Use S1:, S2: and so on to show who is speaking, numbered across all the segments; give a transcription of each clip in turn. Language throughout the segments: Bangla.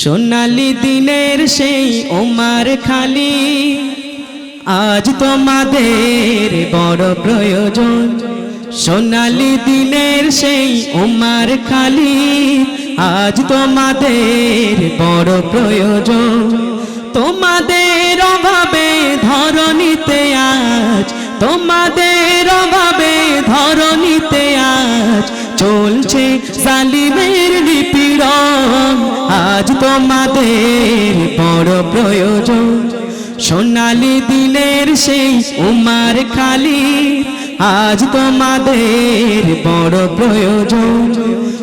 S1: সোনালি দিনের সেই ওমার খালি। আজ তোমাদের বড় প্রয়োজন, সোনালি দিনের সেই ওমার খালি। আজ তোমাদের বড় প্রয়োজন, তোমাদের অভাবে ধরণীতে আজ, তোমাদের অভাবে ধরণীতে আজ চলছে নিপীড়ন আজ তোমাদের বড় প্রয়োজন। সোনালি দিনের সেই উমার খালি, আজ তোমাদের বড় প্রয়োজন।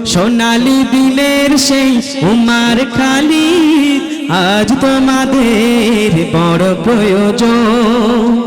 S1: সোনালি দিনের সেই উমার খালি, আজ তোমাদের বড় প্রয়োজন।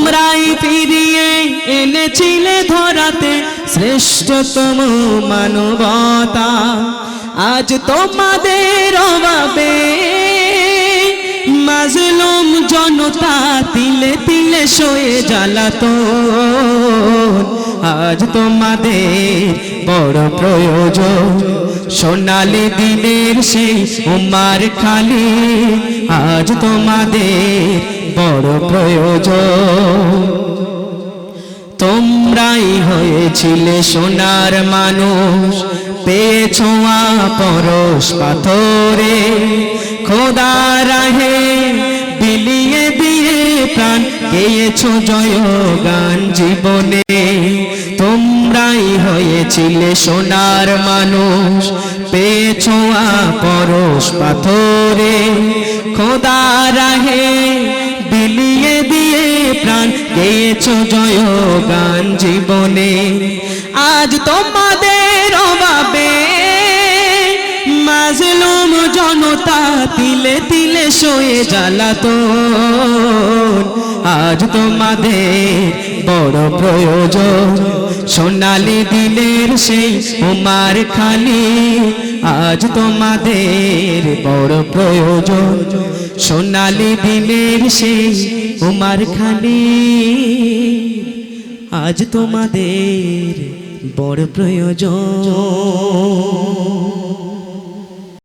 S1: ফিরিয়ে এনেছিলে ধরাতে শ্রেষ্ঠতম মানবতা। আজ তোমাদের অভাবে মাজলুম জনতা তিলে তিলে শোয়ে জ্বালাতো আজ তোমাদের বড় প্রয়োজন। সোনালি দিনের সেই উমার খালি, আজ তোমাদের বড় প্রয়োজন। তোমরাই হয়েছিলে সোনার মানুষ পেছোয়া পরশ পাথরে। খোদা রাহে, বিলিয়ে দিয়ে প্রাণ গেয়েছো জয় গান জীবনে। তোমরাই হয়েছিলে সোনার মানুষ পেছোয়া পরশ পাথরে। খোদা রাহে বিলিয়ে দিয়ে প্রাণ গেয়েছো জয় গান জীবনে। আজ তোমাদের অভাবে তিলে তিলে শোয়ে জ্বালাতো আজ তোমাদের বড় প্রয়োজন। সোনালি দিনের সেই উমার খালি। আজ তোমাদের বড় প্রয়োজন। সোনালি দিনের সেই উমার খালি। আজ তোমাদের বড় প্রয়োজন।